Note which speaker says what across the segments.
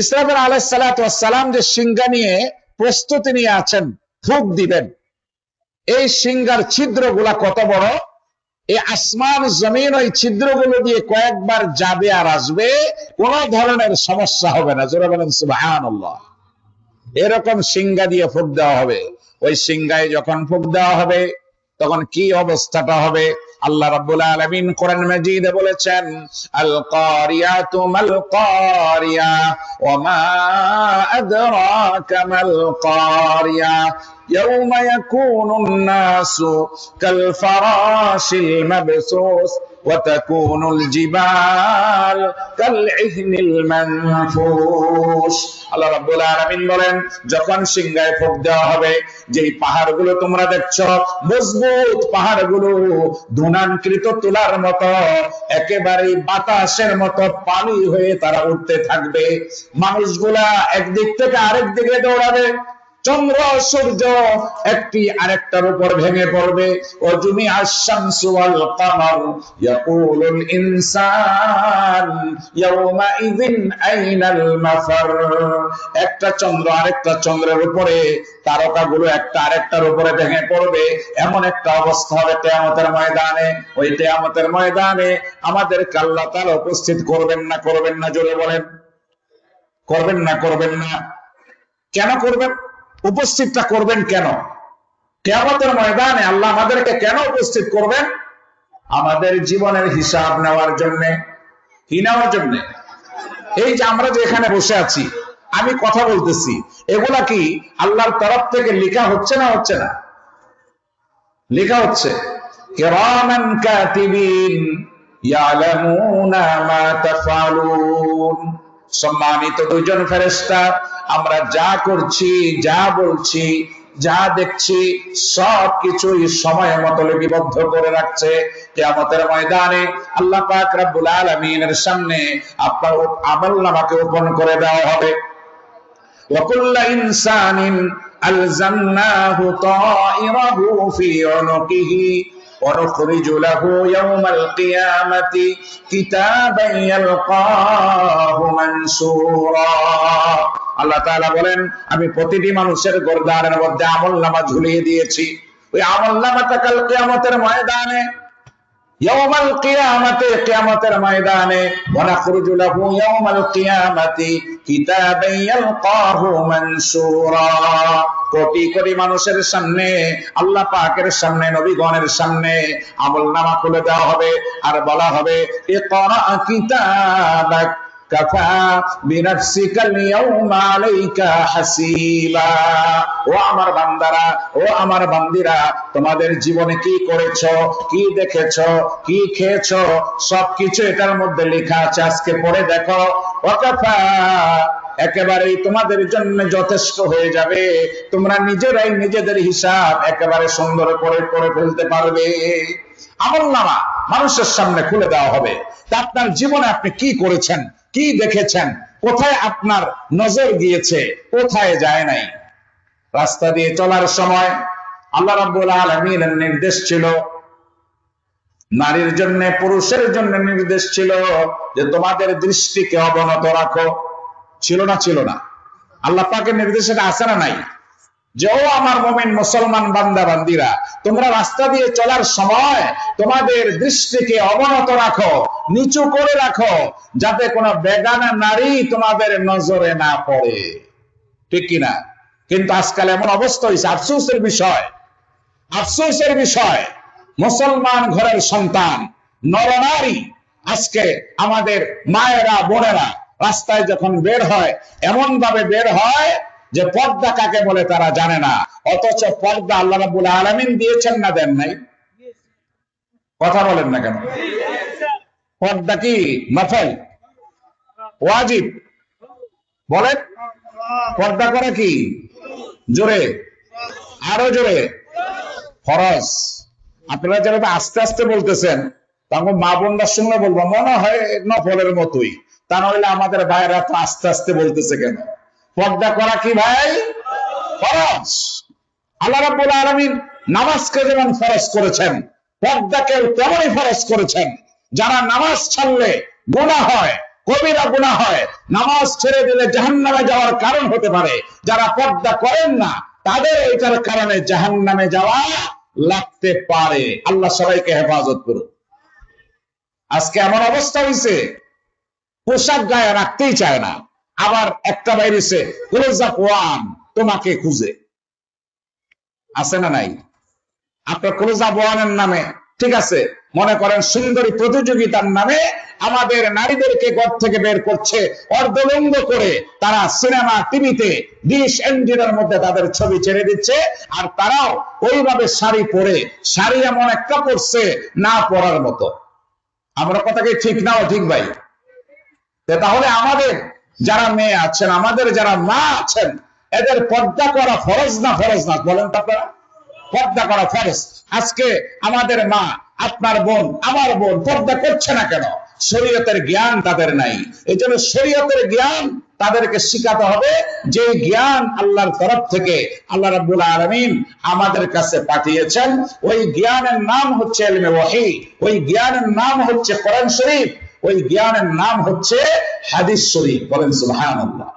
Speaker 1: ইসরাফিল আলাইসালাম যে সিংহা নিয়ে প্রস্তুতি নিয়ে আছেন ফুক দিবেন। এই সিংহার ছিদ্রগুলা কত বড়? এই আসমান, জমিন, ওই ছিদ্রগুলো দিয়ে কয়েকবার যাবে আর আসবে, কোন ধরনের সমস্যা হবে না। জোরে বলেন, সুবহানাল্লাহ। এরকম সিংহা দিয়ে ফুক দেওয়া হবে। ওই সিংহায় যখন ফুক দেওয়া হবে, তখন কি অবস্থাটা হবে? আল্লাহ রাব্বুল আলামিন কোরআন মাজিদে বলেছেন আল কারিয়াতু মাল কারিয়া ওয়া মা আদরাকা মাল কারিয়া يوم يكون الناس كالفراش المبثوث وتكون الجبال كالعهن المنفوش আল্লাহ রাব্বুল আলামিন বলেন যখন সিংহায় ফুক দেওয়া হবে যেই পাহাড়গুলো তোমরা দেখছো মজবুত পাহাড়গুলো ধুনাঙ্কৃত তুলার মতো একেবারে বাতাসের মতো পানি হয়ে তারা উঠতে থাকবে মানুষগুলা একদিক থেকে আরেক দিকে দৌড়াবে চন্দ্র সূর্য একটি আরেকটার উপর ভেঙে পড়বে। ও জুমি একটা চন্দ্র আরেকটা চন্দ্রের উপরে, তারকাগুলো একটা আরেকটার উপরে ভেঙে পড়বে। এমন একটা অবস্থা হবে কিয়ামতের ময়দানে। ওই কিয়ামতের ময়দানে আমাদের আল্লাহ তাআলা উপস্থিত করবেন না করবেন না, জোরে বলেন। করবেন না করবেন না। কেন করবেন? উপস্থিতটা করবেন কেন? কেয়ামতের ময়দানে আল্লাহ আমাদেরকে কেন উপস্থিত করবেন? আমাদের জীবনের হিসাব নেওয়ার জন্য, কি নেওয়ার জন্য? এই যে আমরা যে এখানে বসে আছি, আমি কথা বলতেছি, এগুলা কি আল্লাহর তরফ থেকে লেখা হচ্ছে না হচ্ছে না? লেখা হচ্ছে সম্মানিত দুইজন ফেরেশতা আমরা যা করছি যা বলছি যা দেখছি সব কিছুই সময় মতো লিপিবদ্ধ করে রাখছে কিয়ামতের ময়দানে আল্লাহ পাক রব্বুল আলামিনের সামনে আপনার আমল নামাকে ওপেন করে দেওয়া হবে وكل إنسان ألزمناه طائره في عنقه ونخرج له يوم القيامة كتابا يلقاه منشورا আল্লাহ তাআলা বলেন, আমি প্রতিটি মানুষের গর্দানের মধ্যে আমল নামা ঝুলিয়ে দিয়েছি। ওই আমল নামাটা কাল কিয়ামতের ময়দানে কিয়ামতের ময়দানে ওয়া লাহু ইয়ালকাহু মানসুরা। কোটি কোটি মানুষের সামনে, আল্লাহ পাকের সামনে, নবীগণের সামনে আমল নামা খুলে দেওয়া হবে আর বলা হবে, ইকরা কিতাবাক। কাফা বিনাফসিকাল ইয়াউমা আলাইকা হাসিবা ও আমার বান্দারা, ও আমার বান্দিরা, তোমাদের জীবনে কি করেছ, কি দেখেছ, কি খেয়েছো এটার মধ্যে লেখা আছে, আজকে পড়ে দেখো। একেবারেই তোমাদের জন্য যথেষ্ট হয়ে যাবে। তোমরা নিজেরাই নিজেদের হিসাব একেবারে সুন্দর করে করে ফেলতে পারবে। আমল নামা মানুষের সামনে খুলে দেওয়া হবে। তা আপনার জীবনে আপনি কি করেছেন? কি দেখেছেন? কোথায় আপনার নজর গিয়েছে? কোথায় যায় নাই? রাস্তা দিয়ে চলার সময় আল্লাহ রাব্বুল আলামিনের নির্দেশ ছিল, নারীর জন্য, পুরুষের জন্য নির্দেশ ছিল যে তোমাদের দৃষ্টিকে অবনত রাখো। ছিল না ছিল না। আল্লাহ পাকের নির্দেশ এটা আছে না নাই? যে ও আমার মমিন মুসলমান বান্দা বান্দিরা, তোমরা রাস্তা দিয়ে চলার সময় তোমাদের দৃষ্টিকে অবনত রাখো, নিচু করে রাখো, যাতে কোনো বেগানা নারী তোমাদের নজরে না পড়ে। ঠিক কিনা? কিন্তু আজকাল এমন অবস্থা হয়েছে আফসোসের বিষয় আফসোসের বিষয়, মুসলমান ঘরের সন্তান, নরনারী, আজকে আমাদের মায়েরা, বোনেরা রাস্তায় যখন বের হয় এমন ভাবে বের হয় যে পর্দা কাকে বলে তারা জানে না। অথচ পর্দা আল্লাহ রাব্বুল আলামিন দিয়েছেন না দেন নাই? কথা বলেন না কেন? পর্দা কি? নফল ওয়াজিব? বলেন। পর্দা করা কি? জোরে। আরও জোরে। ফরজ। আপনারা যারা আস্তে আস্তে বলতেছেন, তখন মা বোনদার সঙ্গে বলব, মনে হয় নফলের মতোই। তা নইলে আমাদের ভাইয়েরা তো আস্তে আস্তে বলতেছে কেন? পর্দা করা কি ভাই? ফরজ। আল্লাহ রাব্বুল আলামিন নামাজকে যেমন ফরজ করেছেন পর্দাকে তেমনই ফরজ করেছেন। যারা নামাজ ছাড়লে গুনাহ হয় কবিরা গুণা হয়, নামাজ ছেড়ে দিলে জাহান্নামে যাওয়ার কারণ হতে পারে। যারা পর্দা করেন না, তাদের এটার কারণে জাহান্নামে যাওয়া লাগতে পারে। আল্লাহ সবাইকে হেফাজত করুন। আজকে এমন অবস্থা হয়েছে পোশাক গায়ে রাখতেই চায় না। আবার একটা বাইরেছে আপ তোমাকে খুঁজে। আছে না নাই? আপনার ক্লোজ আপ ওয়ানের নামে, ঠিক আছে? মনে করেন সুন্দরী প্রতিযোগিতার নামে আমাদের নারীদেরকে ঘর থেকে বের করছে, অর্ধলঙ্গ করে তারা সিনেমা, টিভিতে ডিশ এন্ডিনের মধ্যে তাদের ছবি ছেড়ে দিচ্ছে, আর তারাও ওইভাবে শাড়ি পরে, শাড়ি এমন একটা পরছে, না পরার মতো। আমরা কথাকে ঠিক নাও ঠিক ভাই? তাহলে আমাদের যারা মেয়ে আছেন, আমাদের যারা মা আছেন, এদের পর্দা করা ফরজ না ফরজ না? বলেন তো আপনারা। পর্দা করা ফরজ। আজকে আমাদের মা, আপনার বোন, আমার বোন পর্দা করছে না কেন? শরীয়তের জ্ঞান তাদের নাই। এই জন্য শরীয়তের জ্ঞান তাদেরকে শিখাতে হবে যে জ্ঞান আল্লাহর তরফ থেকে আল্লাহ রাব্বুল আলামিন আমাদের কাছে পাঠিয়েছেন। ওই জ্ঞানের নাম হচ্ছে ইলমে ওয়াহি। ওই জ্ঞানের নাম হচ্ছে কোরআন শরীফ। ওই জ্ঞানের নাম হচ্ছে হাদিস শরীফ বলেন সুবহানাল্লাহ।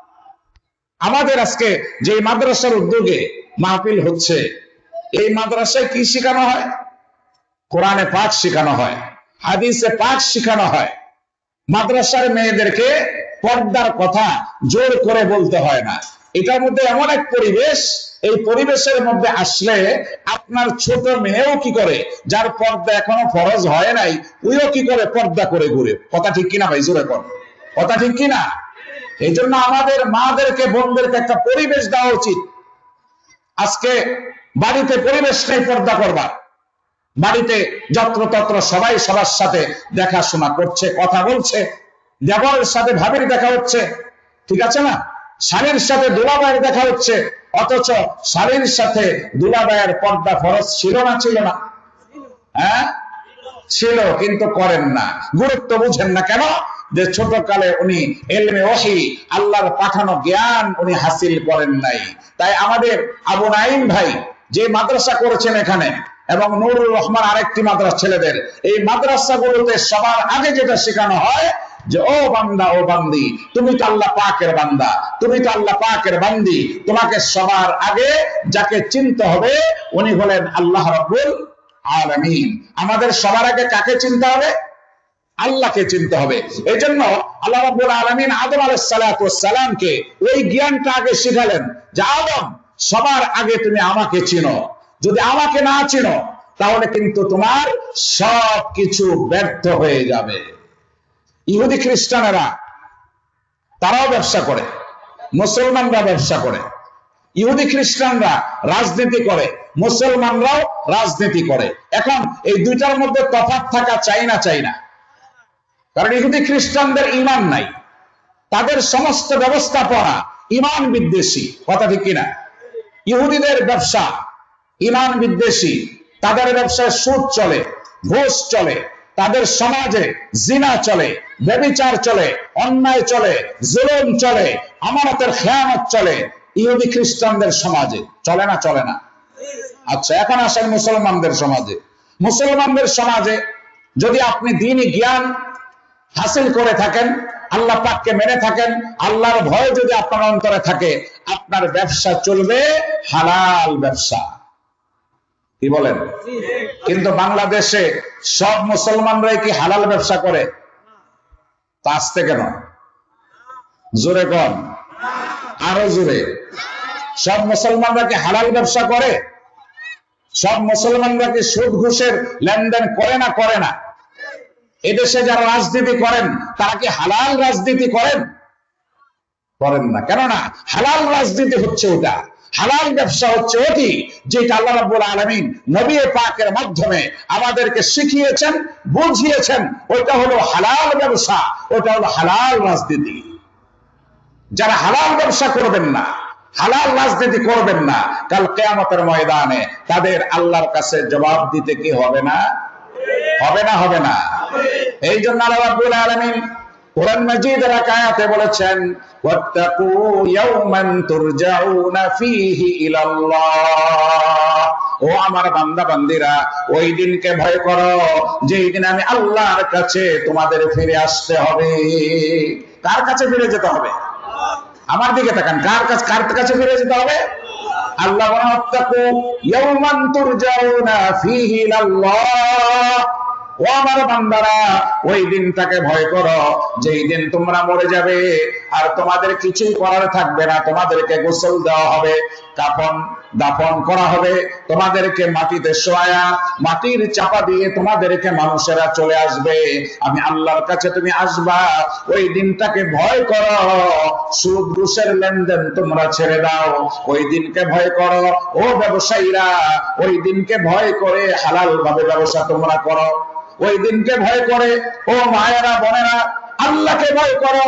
Speaker 1: আমাদের আজকে যে মাদ্রাসার উদ্যোগে মাহফিল হচ্ছে, এই মাদ্রাসায় কি শেখানো হয়? কোরআনে পাক শেখানো হয়, হাদিসে পাক শেখানো হয়। মাদ্রাসার মেয়েদেরকে পর্দার কথা জোর করে বলতে হয় না। এটার মধ্যে এমন এক পরিবেশ, এই পরিবেশের মধ্যে আসলে আপনার ছোট মেয়েও কি করে, যার পর্দা এখনও ফরজ হয় নাই ওইও কি করে পর্দা করে ঘুরে? কথা ঠিক কিনা ভাই? জোরে কর কথা ঠিক কিনা? এই জন্য আমাদের মাদেরকে, বোনদেরকে একটা পরিবেশ দেওয়া উচিত। আজকে বাড়িতে পরিবেশ নেই পর্দা করবার। বাড়িতে যত্রতত্র সবাই সবার সাথে দেখাশোনা করছে, কথা বলছে, দেবরের সাথে ভাবির দেখা হচ্ছে, ঠিক আছে না? স্বামীর সাথে দুলাবাইয়ের দেখা হচ্ছে, অথচ স্বামীর সাথে দুলাবাইয়ের পর্দা ফরজ ছিল না ছিল না? হ্যাঁ? ছিল, কিন্তু করেন না। গুরুত্ব বুঝেন না কেন? যে ছোট কালে উনি এলমে ওহি আল্লাহর পাঠানো জ্ঞান উনি হাসিল করেন নাই। তাই আমাদের আবু নাইম ভাই যে মাদ্রাসা করেছেন এখানে, এবং নুরুর রহমান আরেকটি মাদ্রাসা ছেলেদের, এই মাদ্রাসাগুলোতে সবার আগে যেটা শেখানো হয় যে, ও বান্দা, ও বান্দি, তুমি তো আল্লাহ পাকের বান্দা, তুমি তো আল্লাহ পাকের বান্দি, তোমাকে সবার আগে যাকে চিনতে হবে, উনি হলেন আল্লাহ রাব্বুল আলামিন। আমাদের সবার আগে কাকে চিনতে হবে? আল্লাহকে চিনতে হবে। এই জন্য আল্লাহ রাব্বুল আলামিন আদম আলাইহিস সালাতু ওই জ্ঞানটা আগে শিখালেন যে, আদম, সবার আগে তুমি আমাকে চিনো। যদি আমাকে না চিনো, তাহলে কিন্তু তোমার সব কিছু ব্যর্থ হয়ে যাবে। ইহুদি খ্রিস্টানেরা, তারাও ব্যবসা করে। মুসলমানরা ব্যবসা করে। ইহুদি খ্রিস্টানরা রাজনীতি করে। মুসলমানরাও রাজনীতি করে। এখন এই দুইটার মধ্যে তফাৎ থাকা চাই না চাই না। কারণ ইহুদি খ্রিস্টানদের ইমান নাই। তাদের সমস্ত ব্যবস্থাপনা ইমান বিদ্বেষী, কথা ঠিক কিনা? ইহুদিদের ব্যবসা ইমান বিদ্বেষী, তাদের ব্যবসায় সুদ চলে, ঘুষ চলে, তাদের সমাজে জিনা চলে, ব্যবিচার চলে, অন্যায় চলে, জুলুম চলে, আমানতের খেয়ানত চলে ইহুদি খ্রিস্টানদের সমাজে। চলে না চলে না? আচ্ছা এখন আসেন মুসলমানদের সমাজে। মুসলমানদের সমাজে যদি আপনি দিনই জ্ঞান হাসিল করে থাকেন, আল্লাহ পাককে মেনে থাকেন, আল্লাহর ভয় যদি আপনার অন্তরে থাকে, আপনার ব্যবসা চলবে হালাল ব্যবসা। কি বলেন? কিন্তু বাংলাদেশে সব মুসলমানরাই কি হালাল ব্যবসা করে? তা আসতে কেন জোরে কন। আরও জোরে। সব মুসলমানরা কি হালাল ব্যবসা করে? সব মুসলমানরা কি সুদ ঘুষের লেনদেন করে না করে না? এদেশে যারা রাজনীতি করেন, তারা কি হালাল রাজনীতি করেন? করেন না। কেননা হালাল রাজনীতি হচ্ছে ওটা। হালাল ব্যবসা হচ্ছে ওটি, যেটা আল্লাহ রাব্বুল আলামিন নবী পাকের মাধ্যমে আমাদেরকে শিখিয়েছেন, বুঝিয়েছেন, ওইটা হলো হালাল ব্যবসা, ওটা হলো হালাল রাজনীতি। যারা হালাল ব্যবসা করবেন না, হালাল রাজনীতি করবেন না, কাল কেয়ামতের ময়দানে তাদের আল্লাহর কাছে জবাব দিতে কি হবে না? হবে না হবে না। এই জন্য আল্লাহ কোরআন বলেছেন ও আমার বান্দা বান্দিরা ওই দিনকে ভয় করো, যেই দিন আমি আল্লাহর কাছে তোমাদের ফিরে আসতে হবে। কার কাছে ফিরে যেতে হবে? আমার দিকে তাকান, কার কাছে কার কাছে ফিরে যেতে হবে? আল্লাহ ও আমার বান্দারা ওই দিনটাকে ভয় করো যেই দিন তোমরা মরে যাবে। আর তোমাদের কিছুই করার থাকবে না। তোমাদেরকে গোসল দেওয়া হবে কাফন দাফন করা হবে। তোমাদেরকে মাটিতে শোয়া, মাটির চাপা দিয়ে তোমাদেরকে মানুষেরা চলে আসবে। আমি আল্লাহর কাছে তুমি আসবা, ওই দিনটাকে ভয় করো। সুদ, ঘুষের লেনদেন তোমরা ছেড়ে দাও। ওই দিনকে ভয় করো। ও ব্যবসায়ীরা, ওই দিনকে ভয় করে হালাল ভাবে ব্যবসা তোমরা করো। ওই দিনকে ভয় করে, ও মায়েরা, বোনেরা আল্লাহকে ভয় করো,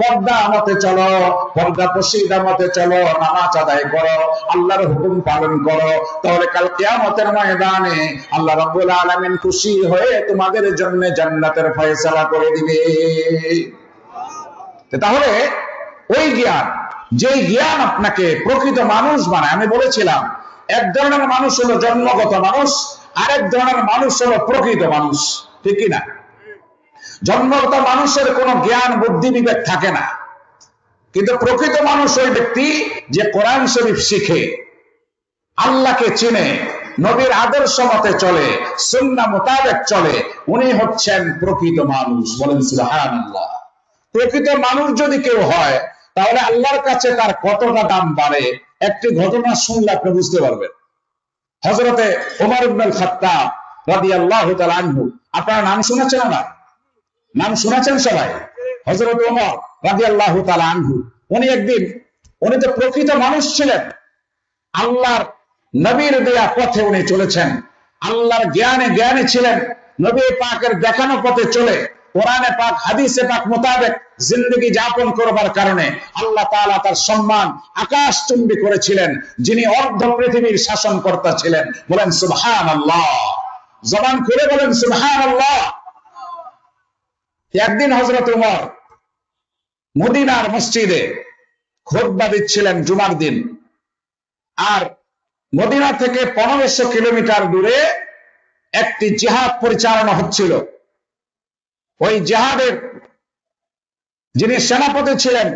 Speaker 1: পর্দা মতে চলো, পর্দা পশিদা মতে চলো, নামাজ আদায় করো, আল্লাহর হুকুম পালন করো। তাহলে কাল কিয়ামতের ময়দানে আল্লাহ রাব্বুল আলামিন খুশি হয়ে তোমাদের জন্য জান্নাতের ফয়সালা করে দিবে। তাহলে ওই জ্ঞান যে জ্ঞান আপনাকে প্রকৃত মানুষ বানায়, আমি বলেছিলাম, এক ধরনের মানুষ হলো জন্মগত মানুষ, আরেক ধরনের মানুষ হলো প্রকৃত মানুষ, ঠিক না জন্মগত মানুষের কোনো জ্ঞান, বুদ্ধি, বিবেক থাকে না। কিন্তু প্রকৃত মানুষ ওই ব্যক্তি যে কোরআন শরীফ শিখে, আল্লাহকে চিনে, নবীর আদর্শ মতে চলে, সুন্না মোতাবেক চলে, উনি হচ্ছেন প্রকৃত মানুষ বলেন সুহান আল্লাহ প্রকৃত মানুষ যদি কেউ হয়, তাহলে আল্লাহর কাছে তার কতটা দাম বাড়ে, একটি ঘটনা শুনলে আপনি বুঝতে পারবেন। হজরতে ওমর ইবনুল খাত্তাব রাদিয়াল্লাহু তাআলা আনহু, আপনারা নাম শুনেছেন না? নাম শুনেছেন সবাই? হজরত ওমর রাদিয়াল্লাহু তাআলা আনহু। উনি একদিন, উনি তো প্রকৃত মানুষ ছিলেন। আল্লাহর নবীর দেয়া পথে উনি চলেছেন। আল্লাহর জ্ঞানে জ্ঞানী ছিলেন। নবী পাকের দেখানো পথে চলে। কোরআনে পাক, হাদিসে পাক মোতাবেক জিন্দগি যাপন করবার কারণে আল্লাহ তাআলা তার সম্মান আকাশ চুম্বি করেছিলেন। যিনি অর্ধ পৃথিবীর শাসনকর্তা ছিলেন। বলেন সুবহান আল্লাহ জবান খুলে বলেন সুবহান আল্লাহ একদিন হজরত উমর মদিনার মসজিদে খোদবা দিচ্ছিলেন জুমার দিন। আর মদিনা থেকে পনেরোশো কিলোমিটার দূরে একটি জিহাদ পরিচালনা হচ্ছিল। ওই জেহাদের যিনি সেনাপতি ছিলেন,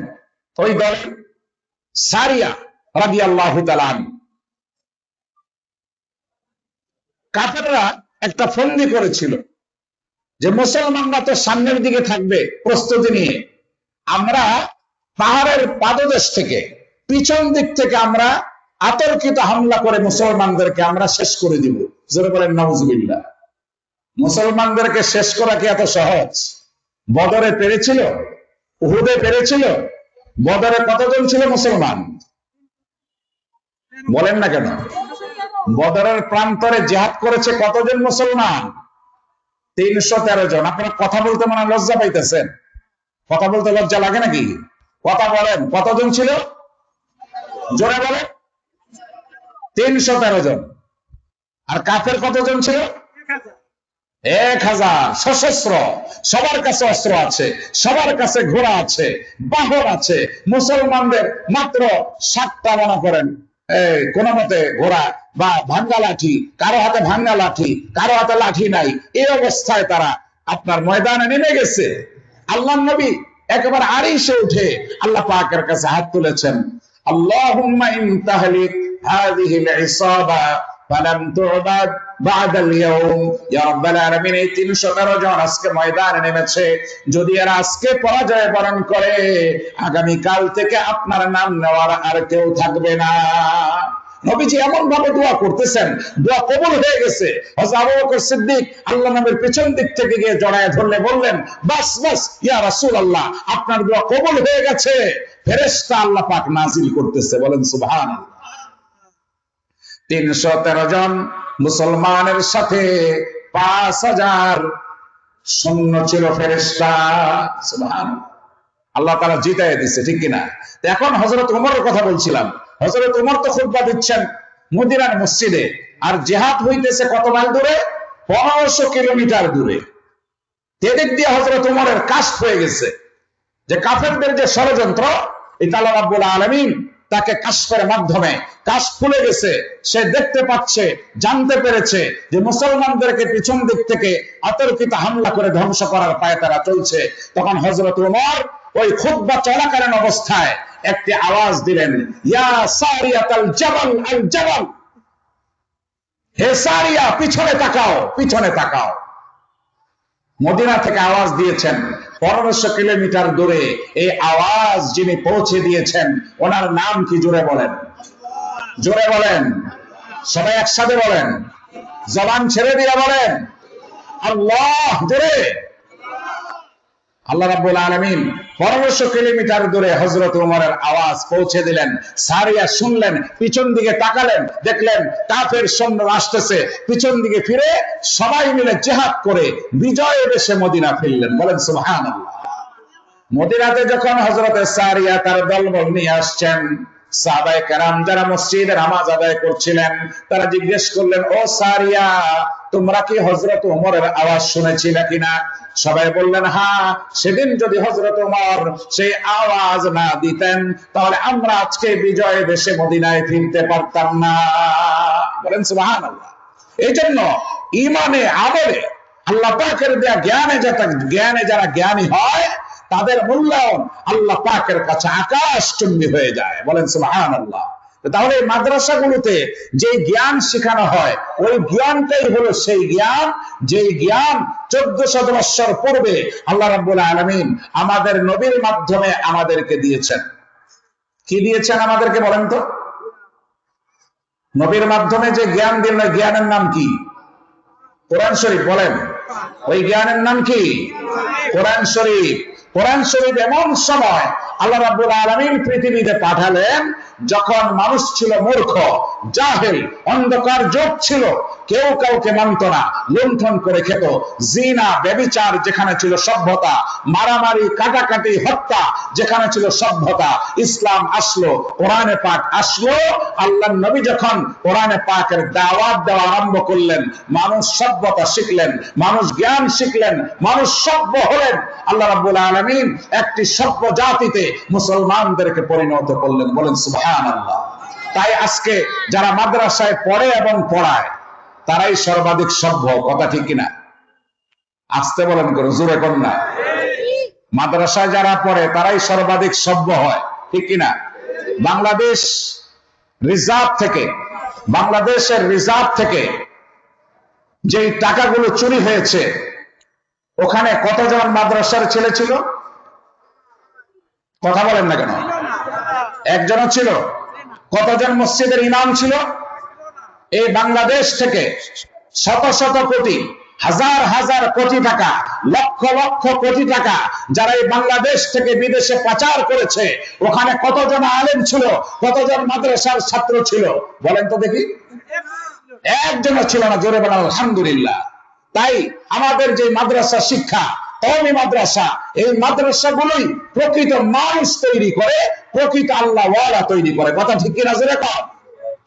Speaker 1: ওই দল সারিয়া রাজি আল্লাহ কাফেররা একটা ফন্দি করেছিল। যে মুসলমানরা তো সামনের দিকে থাকবে প্রস্তুতি নিয়ে। আমরা পাহাড়ের পাদদেশ থেকে, পিছন দিক থেকে আমরা আতর্কিত হামলা করে মুসলমানদেরকে আমরা শেষ করে দিব। জোরে বলেন নওয়াজবিল্লাহ মুসলমানদেরকে শেষ করা কি এত সহজ? বদরে পেরেছিল? উহুদে পেরেছিল? বদরে কতজন ছিল মুসলমান? বলেন না কেন? বদরের প্রান্তরে জেহাদ করেছে কতজন মুসলমান? তিনশো তেরো জন। আপনারা কথা বলতে মানে লজ্জা পাইতেছেন। কথা বলতে লজ্জা লাগে নাকি? কথা বলেন, কতজন ছিল? জোরে বলেন। তিনশো তেরো জন। আর কাফের কতজন ছিল? এক হাজার। সশস্ত্র। সবার কাছে অস্ত্র আছে, সবার কাছে ঘোড়া আছে, বাহন আছে। মুসলমানদের মাত্র সাতটা মনে করেন। কোন মতে ঘোড়া বা ভাঙ্গা লাঠি, কারও হাতে ভাঙ্গা লাঠি, কারও হাতে লাঠি নাই, এই অবস্থায় তারা আপনার ময়দানে নেমে গেছে। আল্লাহ নবী একেবারে আড়িসে উঠে আল্লাহ পাকের কাছে হাত তুলেছেন। আল্লাহ ইন তাহলিক হাযিহি আলামিন এই 313 জন আজকে ময়দানে নেমেছে যদি এরা আজকে পরাজয় বরণ করে আগামী কাল থেকে আপনার নাম নেওয়ার আর কেউ থাকবে না। নবীজি এমন ভাবে দোয়া করতেছেন, দোয়া কবুল হয়ে গেছে। আবু বকর সিদ্দিক আল্লাহ পেছন দিক থেকে গিয়ে জড়ায় ধরলে বললেন, বাস বাস, ইয়া রাসূলুল্লাহ, আপনার দোয়া কবুল হয়ে গেছে। ফেরেশতা আল্লাহ পাক নাজিল করতেছে, বলেন সুবহানাল্লাহ। তিনশো তেরো জন মুসলমানের সাথে পাঁচ হাজার সৈন্য ছিল ফেরেস্তা আল্লাহ তারা জিতাই দিচ্ছে ঠিক কিনা? এখন হজরত উমরের কথা বলছিলাম। হজরত উমর তো খুদ্া দিচ্ছেন মদিনার মসজিদে। আর জেহাদ হইতেছে কত মাইল দূরে? পনেরোশো কিলোমিটার দূরে। এদিক দিয়ে হজরত উমরের কাস্ট হয়ে গেছে। যে কাফেরদের যে ষড়যন্ত্র এটা আল্লাহ রাব্বুল আলমিন তাকে কাশফের মাধ্যমে, কাশ খুলে গেছে, সে দেখতে পাচ্ছে, জানতে পেরেছে যে মুসলমানদেরকে পিছন দিক থেকে অতর্কিত হামলা করে ধ্বংস করার পায়ে তারা চলছে। তখন হজরত উমর ওই খুদ্া চলাকালীন অবস্থায় একটি আওয়াজ দিলেন হে সারিয়া, পিছনে তাকাও পিছনে তাকাও। মদিনা থেকে আওয়াজ দিয়েছেন পনেরোশো কিলোমিটার দূরে এই আওয়াজ যিনি পৌঁছে দিয়েছেন, ওনার নাম কি জোরে বলেন? জোরে বলেন। সবাই একসাথে বলেন। জবান ছেড়ে দিয়ে বলেন। আল্লাহ, জোরে। আল্লাহ রাব্বুল আলামিন পনেরোশো কিলোমিটার দূরে হজরত উমরের আওয়াজ পৌঁছে দিলেন। সারিয়া শুনলেন, পিছন দিকে তাকালেন, দেখলেন কাফের সৈন্য আসতেছে। পিছন দিকে ফিরে সবাই মিলে জেহাদ করে বিজয় এসে মদিনা ফিরলেন। বলেন সুবহানাল্লাহ। মদিনাতে যখন হযরত সারিয়া তার দলবল নিয়ে আসছেন যারা মসজিদে নামাজ আদায় করছিলেন, তারা জিজ্ঞেস করলেন, ও সারিয়া, তোমরা কি হজরত উমরের আওয়াজ শুনেছিলে কিনা? সবাই বললেন হ্যাঁ সেদিন যদি হজরত উমর সেই আওয়াজ না দিতেন, তাহলে আমরা আজকে বিজয় দেশে মদিনায় ফিরতে পারতাম না। বলেন সুবাহান এই জন্য ইমানে আমলে আল্লাহ পাকের দেয়া জ্ঞানে জ্ঞানে যারা জ্ঞানী হয় তাদের মূল্যায়ন আল্লাহ পাকের কাছে আকাশ চুম্বি হয়ে যায়। বলেন সুবাহান আল্লাহ তাহলে এই মাদ্রাসাগুলোতে যে জ্ঞান শেখানো হয়, ওই জ্ঞানটাই হলো সেই জ্ঞান যে জ্ঞান চোদ্দ শত বৎসর পূর্বে আল্লাহ রাব্বুল আলমিন আমাদের নবীর মাধ্যমে আমাদেরকে দিয়েছেন। কি দিয়েছেন আমাদেরকে বলেন তো? নবীর মাধ্যমে যে জ্ঞান দিলেন জ্ঞানের নাম কি? কোরআন শরীফ বলেন। ওই জ্ঞানের নাম কি? কোরআন শরীফ। কোরআন শরীফ এমন সময় আল্লাহ রাব্বুল আলামিন পৃথিবীতে পাঠালেন, যখন মানুষ ছিল মূর্খ, জাহেল, অন্ধকার যোগ ছিল। কেউ কাউকে মানত না, লুণ্ঠন করে খেত। জিনা, ব্যবিচার যেখানে ছিল সভ্যতা, মারামারি, কাটাকাটি, হত্যা যেখানে ছিল সভ্যতা। ইসলাম আসলো, কোরআনে পাক আসলো আল্লাহ নবী যখন কোরআনে পাকের দাওয়াত দেওয়া আরম্ভ করলেন, মানুষ সভ্যতা শিখলেন, মানুষ জ্ঞান শিখলেন, মানুষ সভ্য হলেন, আল্লাহ রাব্বুল আলামিন একটি সভ্য জাতিতে মুসলমানদেরকে পরিণত করলেন। বলেন সুবহানাল্লাহ। তাই আজকে যারা মাদ্রাসায় পড়ে এবং পড়ায় তারাই সর্বাধিক সভ্য, কথা ঠিক কিনা? আসতে বলেন করে, জোরে কর না। মাদ্রাসায় যারা পড়ে, তারাই সর্বাধিক সভ্য হয়, ঠিক কিনা? বাংলাদেশ রিজার্ভ থেকে, বাংলাদেশের রিজার্ভ থেকে যেই টাকাগুলো চুরি হয়েছে, ওখানে কতজন মাদ্রাসার ছেলে ছিল? কথা বলেন না কেন? একজনও ছিল? কতজন মসজিদের ইমাম ছিল? এই বাংলাদেশ থেকে শত শত কোটি, হাজার হাজার কোটি টাকা, লক্ষ লক্ষ কোটি টাকা যারা এই বাংলাদেশ থেকে বিদেশে পাচার করেছে, ওখানে কতজন আলেম ছিল, কতজন মাদ্রাসার ছাত্র ছিল, বলেন তো দেখি। একজনও ছিল না, জোরে বলেন, আলহামদুলিল্লাহ। তাই আমাদের যে মাদ্রাসা শিক্ষা, কওমি মাদ্রাসা, এই মাদ্রাসাগুলোই প্রকৃত মানুষ তৈরি করে, প্রকৃত আল্লাহ তৈরি করে। কথা ঠিক কিনা জোরে কম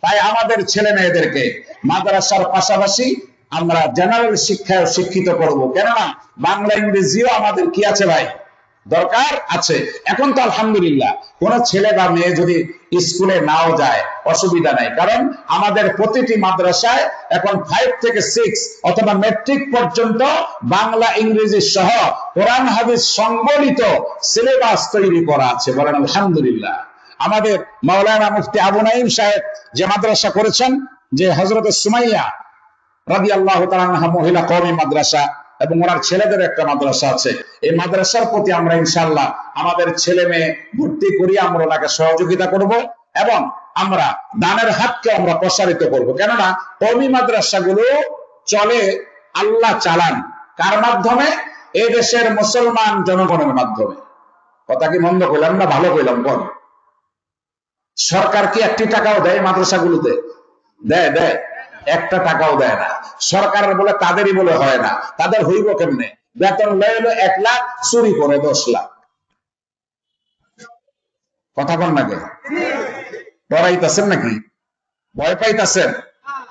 Speaker 1: তাই আমাদের ছেলে মেয়েদেরকে মাদ্রাসার পাশাপাশি আমরা জেনারেল শিক্ষায় শিক্ষিত করব। কেননা বাংলা ইংরেজিও আমাদের কি আছে ভাই? দরকার আছে। এখন তো আলহামদুলিল্লাহ কোন ছেলে বা মেয়ে যদি স্কুলে নাও যায়, অসুবিধা নাই। কারণ আমাদের প্রতিটি মাদ্রাসায় এখন ফাইভ থেকে সিক্স অথবা মেট্রিক পর্যন্ত বাংলা, ইংরেজি সহ কোরআন, হাদিস সংবলিত সিলেবাস তৈরি করা আছে। বলেন আলহামদুলিল্লাহ। আমাদের মাওলানা মুফতি আবু নাইম সাহেব যে মাদ্রাসা করেছেন, যে হজরত সুমাইয়া রাবি আল্লাহ মহিলা কওমি মাদ্রাসা এবং ওনার ছেলেদের একটা মাদ্রাসা আছে। এই মাদ্রাসার প্রতি আমরা ইনশাল্লাহ আমাদের ছেলে মেয়ে ভর্তি করিয়ে আমরা ওনাকে সহযোগিতা করব এবং আমরা দানের হাতকে আমরা প্রসারিত করব। কেননা কৌমি মাদ্রাসাগুলো চলে আল্লাহ চালান। কার মাধ্যমে? এই দেশের মুসলমান জনগণের মাধ্যমে। কথা কি মন্দ কইলাম না ভালো কইলাম? বল। সরকার কি একটি টাকাও দেয় মাদ্রাসাগুলোতে? দেয় দেয়। একটা টাকাও দেয় না। সরকারের বলে তাদেরই বলে হয় না। তাদের হইব কেমনে? বেতন লয়ে এক লাখ, চুরি করে দশ লাখ। কথা বল নাকি ডরাইতেছেন নাকি? ভয় পাইতেছেন?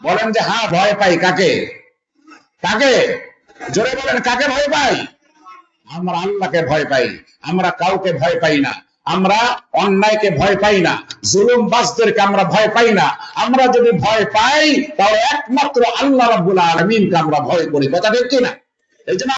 Speaker 1: বলেন যে হ্যাঁ ভয় পাই। কাকে? কাকে? জোরে বলেন, কাকে ভয় পাই? আমরা আল্লাহকে ভয় পাই। আমরা কাউকে ভয় পাই না। আমরা অন্যায়কে ভয় পাই না জুলুম বাসদেরকে আমরা ভয় পাই না। আমরা যদি ভয় পাই, তাহলে একমাত্র আল্লাহ রাব্বুল আলামিনকে আমরা ভয় করি। কথা ঠিক কিনা? এই জন্য